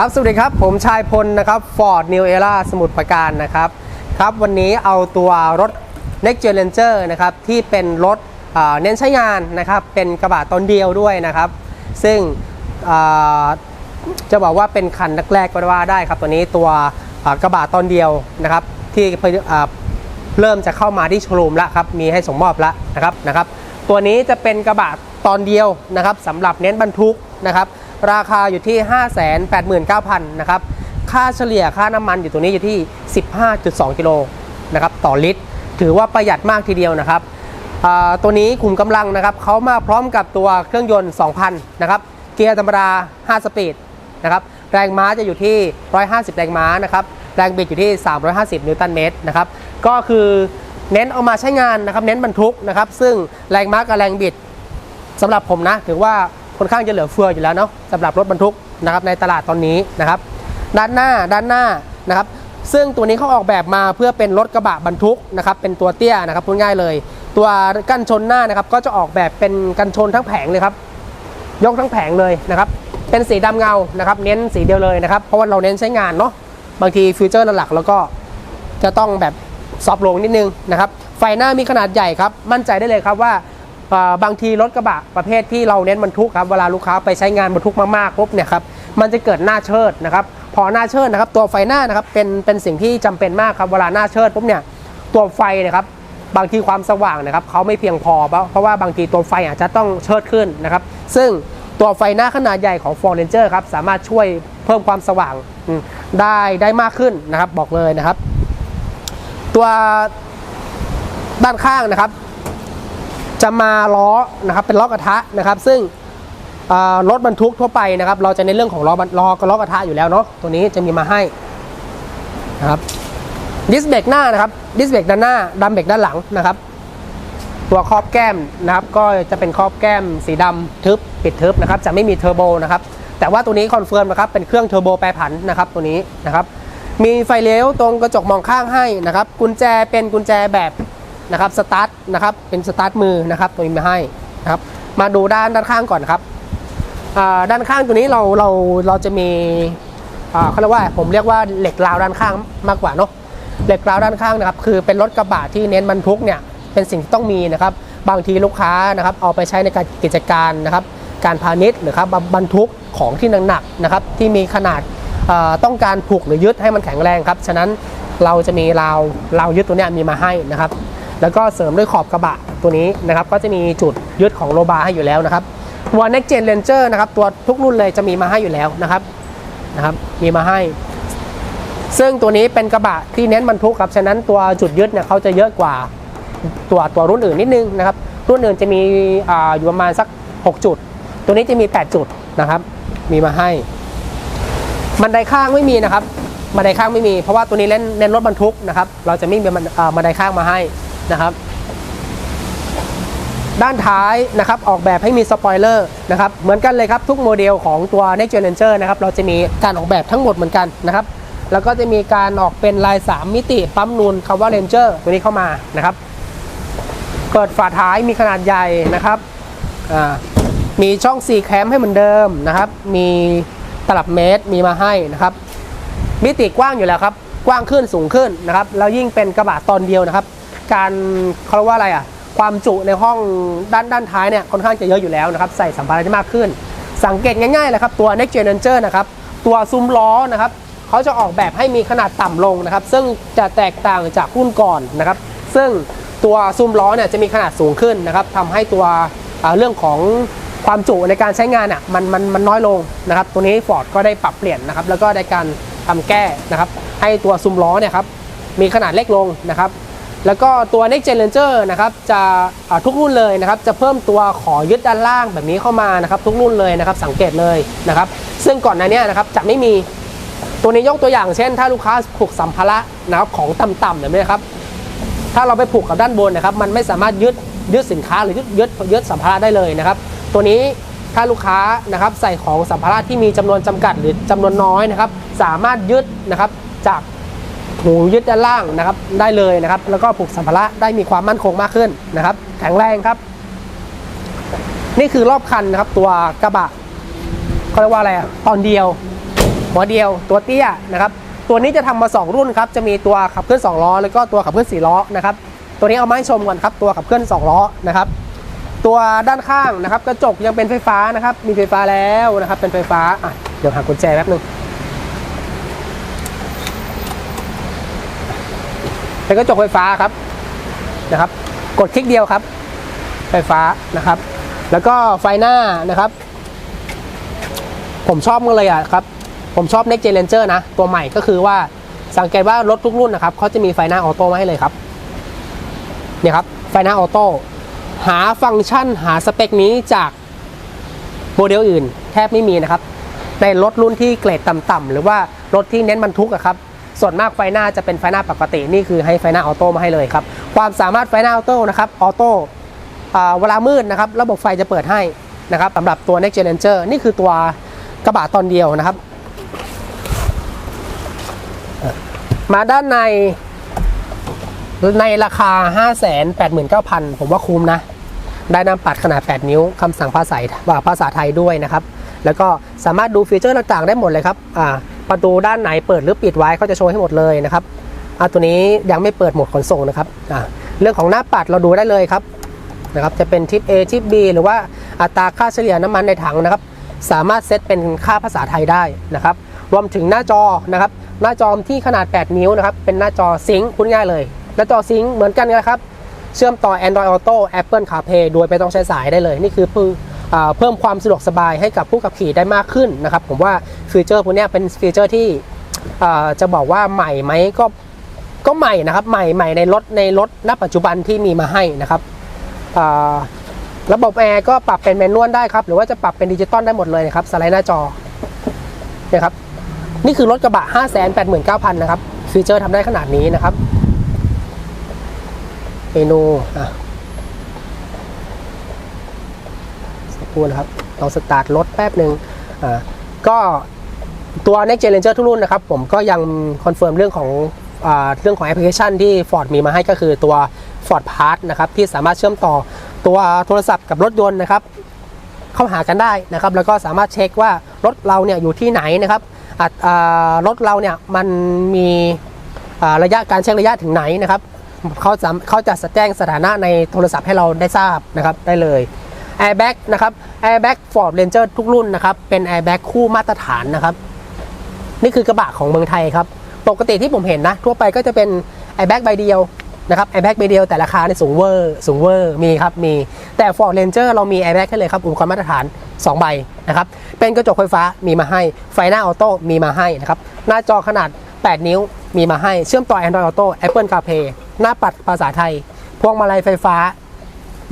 ครับสวัสดีครับ ผมชายพลนะครับ Ford New Era สมุทรปราการนะครับครับ วันนี้เอาตัวรถ Next Gen Ranger นะครับ ที่เป็นรถเน้นใช้งานนะครับ เป็นกระบะตอนเดียวด้วยนะครับ ซึ่งจะบอกว่าเป็นคันแรกๆก็ว่าได้ครับ ตัวนี้ตัวกระบะตอนเดียวนะครับ ที่เอ่อเริ่มจะเข้ามาที่โชว์รูมแล้วครับ มีให้ส่งมอบแล้วนะครับนะครับ ตัวนี้จะเป็นกระบะตอนเดียวนะครับสำหรับเน้นบรรทุกนะครับ ราคาอยู่ที่ 589,000นะครับ ค่าเฉลี่ยค่าน้ำมันอยู่ตัวนี้อยู่ที่ 15.2 กิโลนะครับต่อลิตร ถือว่าประหยัดมากทีเดียวนะครับ ตัวนี้ขุมกำลังนะครับเขามาพร้อมกับตัวเครื่องยนต์ 2,000 นะครับ เกียร์ธรรมดา 5 สปีดนะครับ แรงม้าจะอยู่ที่ 150 แรงม้านะครับ แรงบิดอยู่ที่ 350 นิวตันเมตรนะครับ ก็คือเน้นเอามาใช้งานนะครับ เน้นบรรทุกนะครับ ซึ่งแรงม้ากับแรงบิดสำหรับผมนะถือว่า ค่อนข้างจะเหลือเฟืออยู่แล้วเนาะสำหรับรถบรรทุกนะครับในตลาดตอนนี้นะครับ ด้านหน้าด้านหน้านะครับซึ่งตัวนี้เขาออกแบบมาเพื่อเป็นรถกระบะบรรทุกนะครับเป็นตัวเตี้ยนะครับพูดง่ายเลย ตัวกันชนหน้านะครับก็จะออกแบบเป็นกันชนทั้งแผงเลยครับยกทั้งแผงเลยนะครับเป็นสีดำเงานะครับเน้นสีเดียวเลยนะครับเพราะว่าเราเน้นใช้งานเนาะบางทีฟิวเจอร์หลักๆแล้วก็จะต้องแบบซอฟลงนิดนึงนะครับไฟหน้ามีขนาดใหญ่ครับมั่นใจได้เลยครับว่า บางทีรถกระบะประเภทที่เราเน้นบรรทุกครับเวลาลูกค้าไปใช้งานบรรทุกมากๆปุ๊บเนี่ยครับมันจะเกิดหน้าเชิดนะครับพอหน้าเชิดนะครับตัวไฟหน้านะครับเป็นเป็นสิ่งที่จำเป็นมากครับเวลาหน้าเชิดปุ๊บเนี่ยตัวไฟนะครับบางทีความสว่างนะครับเขาไม่เพียงพอ เพราะว่าบางทีตัวไฟอาจจะต้องเชิดขึ้นนะครับซึ่งตัวไฟหน้าขนาดใหญ่ของ Ford Ranger ครับสามารถช่วยเพิ่มความสว่างได้ได้มากขึ้นนะครับบอกเลยนะครับ ตัวด้านข้างนะครับ จะมาล้อนะครับเป็นล้อกระทะนะครับ ซึ่งรถบรรทุกทั่วไปนะครับ เราจะในเรื่องของล้อล้อกับล้อกระทะอยู่แล้วเนาะตัวนี้จะมีมาให้นะครับดิสเบรกหน้านะครับดิสเบรกด้านหน้าดัมเบรกด้านหลังนะครับ ตัวครอบแก้มนะครับ ก็จะเป็นครอบแก้มสีดำทึบปิดทึบนะครับ จะไม่มีเทอร์โบนะครับแต่ว่าตัวนี้คอนเฟิร์มนะครับเป็นเครื่องเทอร์โบแปรผันนะครับตัวนี้นะครับมีไฟเลี้ยวตรงกระจกมองข้างให้นะครับ กุญแจเป็นกุญแจแบบ นะครับสตาร์ทนะครับเป็นสตาร์ทมือนะครับตัวนี้มาให้นะครับมาดูด้านด้านข้างก่อนครับด้านข้างตัวนี้เราเราเราจะมีเขาเรียกว่าผมเรียกว่าเหล็กราวด้านข้างมากกว่าเนาะเหล็กราวด้านข้างนะครับคือเป็นรถกระบะที่เน้นบรรทุกเนี่ยเป็นสิ่งที่ต้องมีนะครับบางทีลูกค้านะครับเอาไปใช้ในการกิจการนะครับการพาณิชย์หรือครับบรรทุกของที่หนักๆนะครับที่มีขนาดต้องการผูกหรือยึดให้มันแข็งแรงครับฉะนั้นเราจะมีราวราวยึดตัวนี้มีมาให้นะครับ แล้วก็เสริมด้วยขอบกระบะตัวนี้นะครับก็จะมีจุดยึดของโลบาให้อยู่แล้วนะครับตัว Next Gen Ranger นะครับตัวทุกรุ่นเลยจะมีมาให้อยู่แล้วนะครับนะครับมีมาให้ ซึ่งตัวนี้เป็นกระบะที่เน้นบรรทุกครับฉะนั้นตัวจุดยึดเนี่ยเขาจะเยอะกว่าตัวตัวรุ่นอื่นนิดนึงนะครับรุ่นอื่นจะมีออยู่ประมาณสัก 6 จุด ตัวนี้จะมี 8 จุดนะครับ มีมาให้บันไดข้างไม่มีนะครับบันไดข้างไม่มีเพราะว่าตัวนี้เน้นเน้นรถบรรทุกนะครับ เราจะไม่มีบันอ่าบันไดข้างมาให้ นะครับ ด้านท้ายนะครับออกแบบให้มีสปอยเลอร์นะครับเหมือนกันเลยครับทุกโมเดลของตัว Next Gen Ranger นะครับเราจะมีการออกแบบทั้งหมดเหมือนกันนะครับแล้วก็จะมีการออกเป็นลาย 3 มิติปั๊มนูนคำว่า Ranger ตัวนี้เข้ามานะครับ เปิดฝาท้ายมีขนาดใหญ่นะครับมีช่อง4แคมให้เหมือนเดิมนะครับ มีตลับเมตรมีมาให้นะครับ มิติกว้างอยู่แล้วครับ กว้างขึ้นสูงขึ้นนะครับ แล้วยิ่งเป็นกระบะตอนเดียวนะครับ การเขาเรียกว่าอะไรอะความจุในห้องด้านด้านท้ายเนี่ยค่อนข้างจะเยอะอยู่แล้วนะครับใส่สัมภาระได้มากขึ้น สังเกตง่ายๆเลยครับตัว Next Gen Ranger นะครับตัวซุ้มล้อนะครับเขาจะออกแบบให้มีขนาดต่ำลงนะครับ ซึ่งจะแตกต่างจากรุ่นก่อนนะครับ ซึ่งตัวซุ้มล้อเนี่ยจะมีขนาดสูงขึ้นนะครับทำให้ตัวเรื่องของความจุในการใช้งานอะมันมันมันน้อยลงนะครับตัวนี้ Ford ก็ได้ปรับเปลี่ยนนะครับ แล้วก็ได้การทำแก้นะครับ ให้ตัวซุ้มล้อเนี่ยครับมีขนาดเล็กลงนะครับ แล้วก็ตัว Next Gen Ranger นะครับจะทุกรุ่นเลยนะครับจะเพิ่มตัวขอยึดด้านล่างแบบนี้เข้ามานะครับทุกรุ่นเลยนะครับสังเกตเลยนะครับซึ่งก่อนหน้านี้นะครับจะไม่มีตัวนี้ยกตัวอย่างเช่น ถ้าลูกค้าผูกสัมภาระนะครับของต่ำๆแบบนี้ครับถ้าเราไปผูกกับด้านบนนะครับมันไม่สามารถยึดยึดสินค้าหรือยึดยึดยึดสัมภาระได้เลยนะครับตัวนี้ถ้าลูกค้านะครับใส่ของสัมภาระที่มีจำนวนจำกัดหรือจำนวนน้อยนะครับสามารถยึดนะครับจาก หูยึดด้านล่างนะครับได้เลยนะครับ แล้วก็ผูกสัมภาระได้มีความมั่นคงมากขึ้นนะครับ แข็งแรงครับ นี่คือรอบคันนะครับ ตัวกระบะเขาเรียกว่าอะไรอะตอนเดียว หัวเดียวตัวเตี้ยนะครับ ตัวนี้จะทำมา 2 รุ่นครับจะมีตัวขับเคลื่อน2ล้อแล้วก็ตัวขับเคลื่อน4ล้อนะครับ ตัวนี้เอามาให้ชมก่อนครับ ตัวขับเคลื่อน2ล้อนะครับตัวด้านข้างนะครับ กระจกยังเป็นไฟฟ้านะครับ มีไฟฟ้าแล้วนะครับ เป็นไฟฟ้าอะเดี๋ยวหากุญแจแป๊บนึง เป็นกระจกไฟฟ้าครับนะครับ กดคลิกเดียวครับ ไฟฟ้านะครับ แล้วก็ไฟหน้านะครับ ผมชอบมากเลยอะครับ ผมชอบ Next Gen Ranger นะ ตัวใหม่ก็คือว่าสังเกตว่ารถทุกรุ่นนะครับเขาจะมีไฟหน้าออโต้มาให้เลยครับเนี่ยครับไฟหน้าออโต้หาฟังก์ชันหาสเปคนี้จากโมเดลอื่น แทบไม่มีนะครับ ในรถรุ่นที่เกรดต่ำๆหรือว่ารถที่เน้นบรรทุกอะครับ ส่วนมากไฟหน้าจะเป็นไฟหน้าปกตินี่คือให้ไฟหน้าออโต้มาให้เลยครับความสามารถไฟหน้าออโต้นะครับออโต้เวลามืดนะครับระบบไฟจะเปิดให้นะครับสำหรับตัว Next Gen Ranger นี่คือตัวกระบะตอนเดียวนะครับ มาด้านในในราคา 589,000 ผมว่าคุ้มนะ ได้น้ำปัดขนาด 8 นิ้วคำสั่งภาษาว่าภาษาไทยด้วยนะครับ แล้วก็สามารถดูฟีเจอร์ต่างๆ ได้หมดเลยครับอ่า ประตูด้านไหนเปิดหรือปิดไว้เขาจะโชว์ให้หมดเลยนะครับอ่าตัวนี้ยังไม่เปิดโหมดขนส่งนะครับอ่าเรื่องของหน้าปัดเราดูได้เลยครับนะครับจะเป็นทิป A ทิป B หรือว่าอัตราค่าเฉลี่ยน้ำมันในถังนะครับ สามารถเซตเป็นค่าภาษาไทยได้นะครับ รวมถึงหน้าจอนะครับ หน้าจอที่ขนาด 8 นิ้วนะครับ เป็นหน้าจอซิงค์พูดง่ายเลย หน้าจอซิงค์เหมือนกันนะครับ เชื่อมต่อ Android Auto Apple CarPlay โดยไม่ต้องใช้สายได้เลย นี่คือเพิ่มอ่าเพิ่มความสะดวกสบายให้กับผู้ขับขี่ได้มากขึ้นนะครับ ผมว่า ฟีเจอร์พวกนี้เป็นฟีเจอร์ที่จะบอกว่าใหม่ไหมก็ก็ใหม่นะครับใหม่ใหม่ในรถในรถณปัจจุบันที่มีมาให้นะครับระบบแอร์ก็ปรับเป็นแมนนวลได้ครับ หรือว่าจะปรับเป็นดิจิตอลได้หมดเลยนะครับสไลด์หน้าจอนะครับนี่คือรถกระบะ 589,000 นะครับฟีเจอร์ทำได้ขนาดนี้นะครับเมนูอะสักครู่นะครับเราสตาร์ทรถแป๊บหนึ่งอ่าก็ ตัว Next Gen Ranger ทุกรุ่นนะครับ ผมก็ยังคอนเฟิร์มเรื่องของอเรื่องของแอปพลิเคชันที่ Ford มีมาให้ก็คือตัว Ford Pass นะครับ ที่สามารถเชื่อมต่อตัวโทรศัพท์กับรถยนต์นะครับ เข้าหากันได้นะครับ แล้วก็สามารถเช็คว่ารถเราเนี่ยอยู่ที่ไหนนะครับรถเราเนี่ยมันมีระยะการเช็คระยะถึงไหนนะครับเขาจะเขาจะแจ้งสถานะในโทรศัพท์ให้เราได้ทราบนะครับได้เลย Airbag นะครับ Airbag Ford Ranger ทุกรุ่นนะครับ เป็น Airbag คู่มาตรฐานนะครับ นี่คือกระบะของเมืองไทยครับ ปกติที่ผมเห็นนะ ทั่วไปก็จะเป็น Airbag ใบเดียวนะครับ Airbag ใบเดียวแต่ราคาในยสูงเวอร์สูงเวอร์มีครับมีแต่ Ford Ranger เรามี Airbag ให้เลยครับอุปกรณ์มาตรฐาน 2 ใบนะครับเป็นกระจกไฟฟ้ามีมาให้ไฟหน้าออโต้มีมาให้นะครับหน้าจอขนาด 8 นิ้วมีมาให้เชื่อมต่อ Android Auto Apple CarPlay หน้าปัดภาษาไทย พวงมาลัยไฟฟ้า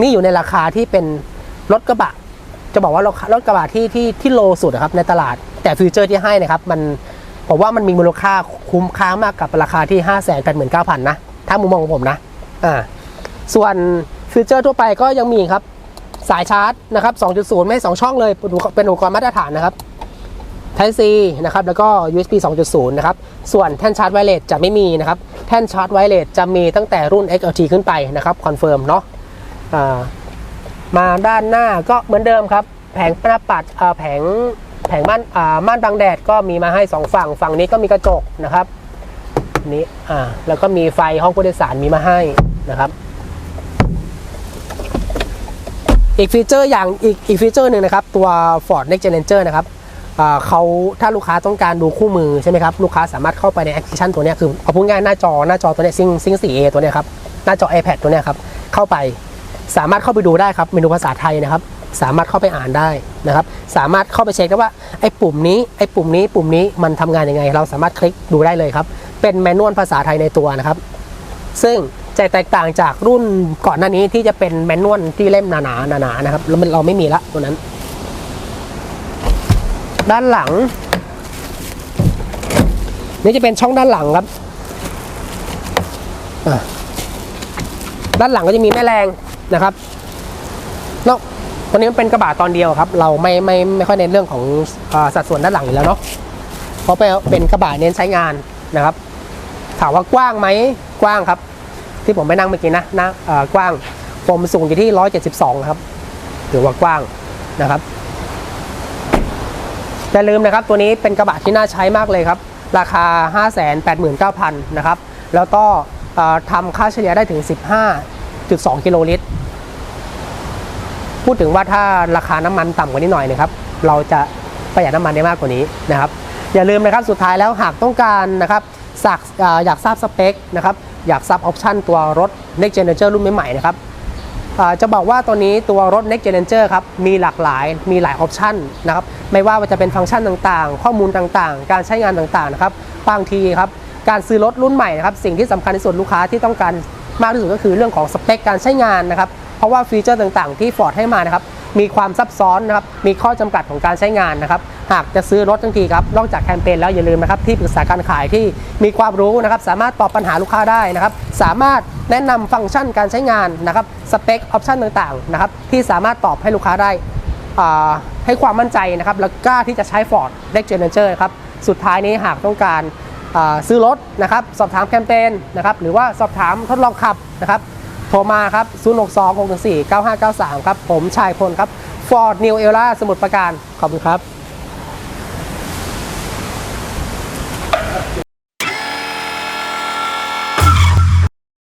นี่อยู่ในราคาที่เป็นรถกระบะ จะบอกว่ารถรถกระบะที่ที่ที่โลสุดนะครับในตลาด แต่ฟีเจอร์ที่ให้นะครับมัน ผมว่ามันมีมูลค่าคุ้มค่ามากกับราคาที่ 5 8 9 0 0 0 นะ ถ้ามุมมองของผมนะอ่าส่วนฟีเจอร์ทั่วไปก็ยังมีครับ สายชาร์จนะครับ 2.0 ไม่ให้สองช่องเลย เป็นอุปกรณ์มาตรฐานนะครับ Type C นะครับ แล้วก็ USB 2.0 นะครับ ส่วนแท่นชาร์จไวเลสจะไม่มีนะครับ แท่นชาร์จไวเลสจะมีตั้งแต่รุ่น XLT ขึ้นไปนะครับคอนเฟิร์มเนาะมาด้านหน้าก็เหมือนเดิมครับ แผงหน้าปัดแผง แผงม่านอ่าม่านบังแดดก็มีมาให้ 2 ฝั่ง ฝั่งนี้ก็มีกระจกนะครับนี้อ่าแล้วก็มีไฟห้องผู้โดยสารมีมาให้นะครับ อีกฟีเจอร์อย่างอีกอีกฟีเจอร์หนึ่งนะครับ ตัว Ford Next Gen Ranger นะครับอ่าเขาถ้าลูกค้าต้องการดูคู่มือใช่ไหมครับลูกค้าสามารถเข้าไปในแอปพลิเคชันตัวนี้คือเอาพูดง่ายหน้าจอหน้าจอตัวนี้ซิงซิง 4A ตัวนี้ครับหน้าจอ iPad ตัวนี้ครับเข้าไปสามารถเข้าไปดูได้ครับเมนูภาษาไทยนะครับ สามารถเข้าไปอ่านได้นะครับ สามารถเข้าไปเช็คได้ว่าไอ้ปุ่มนี้ไอ้ปุ่มนี้ปุ่มนี้มันทำงานยังไง เราสามารถคลิกดูได้เลยครับ เป็นแมนนวลภาษาไทยในตัวนะครับ ซึ่งจะแตกต่างจากรุ่นก่อนหน้านี้ที่จะเป็นแมนนวลที่เล่มหนาๆหนาๆนะครับแล้วมันเราไม่มีละตัวนั้น ด้านหลัง นี่จะเป็นช่องด้านหลังครับด้านหลังก็จะมีแม่แรงนะครับนอก ตัวนี้มันเป็นกระบะตอนเดียวครับ เราไม่ไม่ไม่ค่อยเน้นเรื่องของอสัดส่วนด้านหลังอยู่แล้วเนาะเพราะเป็นกระบะเน้นใช้งานนะครับ ถามว่ากว้างไหมกว้างครับ ที่ผมไปนั่งเมื่อกี้นะนะกว้างผมสูงอยู่ที่ 172 ครับถือว่ากว้างนะครับอย่าลืมนะครับตัวนี้เป็นกระบะที่น่าใช้มากเลยครับ ราคา 589,000 นะครับ แล้วก็ทำค่าเฉลี่ยได้ถึง 15.2 กิโลลิตร พูดถึงว่าถ้าราคาน้ำมันต่ำกว่านี้หน่อยนะครับ เราจะประหยัดน้ำมันได้มากกว่านี้นะครับ อย่าลืมนะครับสุดท้ายแล้วหากต้องการนะครับสักอ่าอยากทราบสเปคนะครับอยากทราบออปชันตัวรถ Next Generation รุ่นใหม่ๆนะครับจะบอกว่าตัวนี้ตัวรถ Next Gen Ranger ครับมีหลากหลายมีหลายออปชันนะครับไม่ว่าจะเป็นฟังก์ชันต่างๆ ข้อมูลต่างๆ การใช้งานต่างๆนะครับบางทีครับการซื้อรถรุ่นใหม่นะครับสิ่งที่สำคัญที่สุดลูกค้าที่ต้องการมากที่สุดก็คือเรื่องของสเปคการใช้งานนะครับ ราะว่าฟีเจอร์ต่างๆที่ Ford ให้มานะครับมีความซับซ้อนนะครับมีข้อจำกัดของการใช้งานนะครับหากจะซื้อรถทั้งทีครับนอกจากแคมเปญแล้วอย่าลืมนะครับที่ปรึกษาการขายที่มีความรู้นะครับสามารถตอบปัญหาลูกค้าได้นะครับสามารถแนะนำฟังก์ชันการใช้งานนะครับสเปคออปชันต่างๆนะครับที่สามารถตอบให้ลูกค้าได้อ่าให้ความมั่นใจนะครับแล้วกล้าที่จะใช้ Ford Next Gen Ranger ครับสุดท้ายนี้หากต้องการอ่าซื้อรถนะครับสอบถามแคมเปญนะครับหรือว่าสอบถามทดลองขับนะครับ โทรมาครับ 0 6 2 6 4 9 5 9 3 ครับ ผมชายพลครับ Ford New Era สมุทรปราการ ขอบคุณครับ